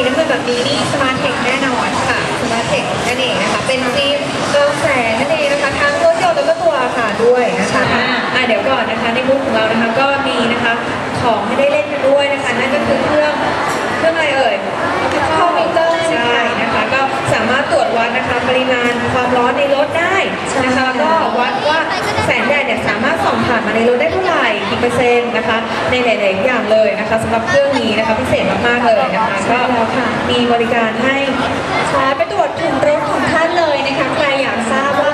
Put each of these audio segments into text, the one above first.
สีน้ำเงินแบบนี้นี่ Smart Tech แน่นอนค่ะ Smart Tech นั่นเองนะคะเป็นฟิล์มกรองแสงนั่นเองนะคะทั้งรถยนต์แล้วก็ตัวอาคารด้วยนะคะอ่าเดี๋ยวก่อนนะคะในบูธของเรานะคะก็มีนะคะของให้ได้เล่นกันด้วยนะคะนั่นก็คือเครื่องเครื่องอะไรเอ่ยคอมพิวเตอร์ใช่นะคะก็สามารถตรวจวัดนะคะปริมาณความร้อนในรถได้นะคะแล้วก็วัดว่า ผ่านมาในรถได้เท่าไหร่กี่เปอร์เซ็นต์นะคะ ในหลายๆอย่างเลยนะคะสำหรับเครื่องนี้นะคะพิเศษมากๆเลยนะคะก็มีบริการให้ใช้ไปตรวจถุงรถของท่านเลยนะคะใครอยากทราบว่า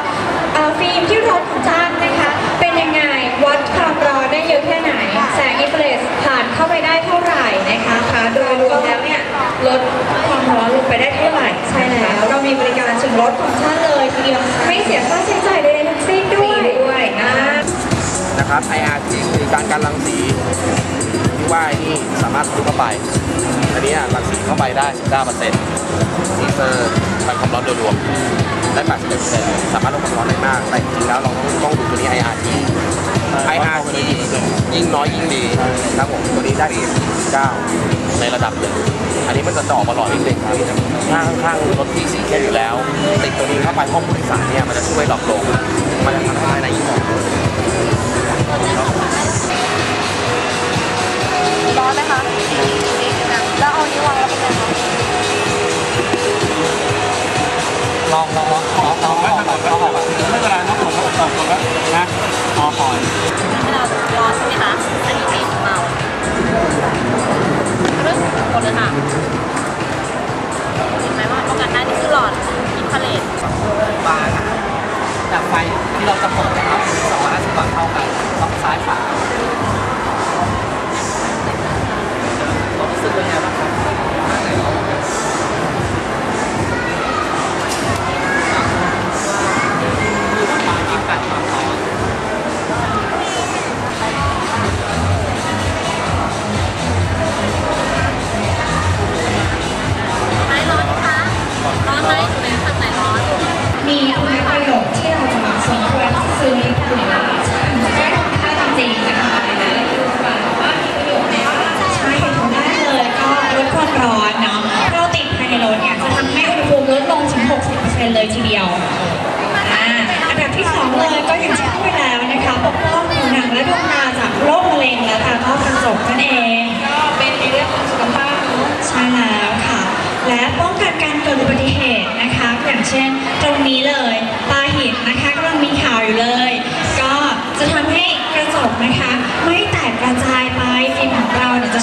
ฟิล์มที่รถของท่านนะคะ เป็นยังไงวัดความร้อนได้เยอะแค่ไหน แสงอินฟราเรดผ่านเข้าไปได้เท่าไหร่นะคะนะคะโดยรวมแล้วเนี่ยลดความร้อนลงไปได้เท่าไหร่ใช่แล้วเรามีบริการถึงรถของท่านเลยทีเดียวไม่เสียค่า นะครับ IRT คือการการรังสีที่ว่าไอ้นี่สามารถทะลุเข้าไป อันนี้รังสีเข้าไปได้ 19%นี่คือการความร้อนโดยรวมได้ 81%สามารถลดความร้อนได้มาก แต่จริงๆแล้วเราต้องต้องดูตัวนี้ IRT IRT ยิ่งน้อยยิ่งดีครับผมตัวนี้ได้9ในระดับหนึ่งอันนี้มันจะจ่อมาหล่อนิดนึงครับถ้าข้างๆรถที่สีเข้มอยู่แล้ว ติดตัวนี้เข้าไปห้องผู้โดยสารเนี่ยมันจะช่วยหลอกลวงมันจะทำให้ภายในยิ่ง ลองลองลองขอขอขอขอขอขอไม่เป็นไรนะผมก็ตอบตัวแล้วนะขอขอให้เรารอใช่ไหมคะอันนี้เป็นเมาครึ่งหมดเลยค่ะเห็นไหมว่าป้องกันได้นี่คือหลอดอินฟาเรดบาร์นะจากไฟที่เราจะเปิดนะครับสองร้อยห้าสิบบาทเท่ากันฝั่งซ้ายขวารู้สึกเป็นไงบ้างครั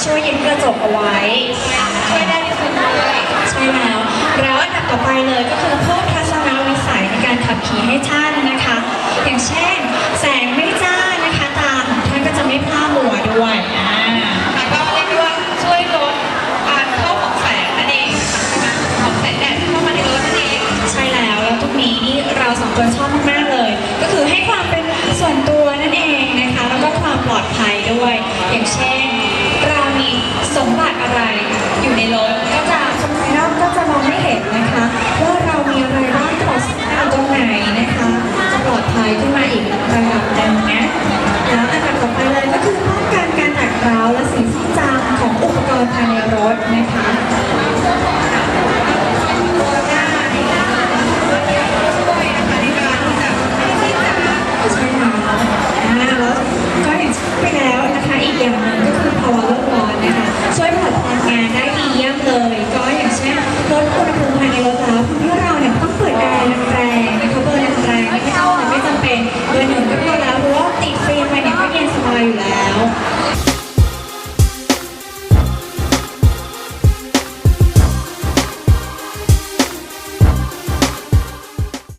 ช่วยยึดกระจกเอาไว้ ช่วยได้ที่สุดเลยใช่แล้วแล้วอันดับต่อไปเลยก็คือเพิ่มทัศนวิสัยในการขับขี่ให้ท่านนะคะ อย่างเช่น แสงไม่จ้านะคะตาของท่านก็จะไม่พร่ามัวด้วยอ่าแล้วก็เรียกได้ว่าช่วยลดการเข้าของแสงนั่นเองใช่ไหมของแสงแดดเข้ามาในรถนั่นเองใช่แล้วแล้วตรงนี้นี่เราสองคนชอบมากๆเลย ก็คือให้ความเป็นส่วนตัวนั่นเองนะคะ แล้วก็ความปลอดภัยด้วย อย่างเช่น นะคะ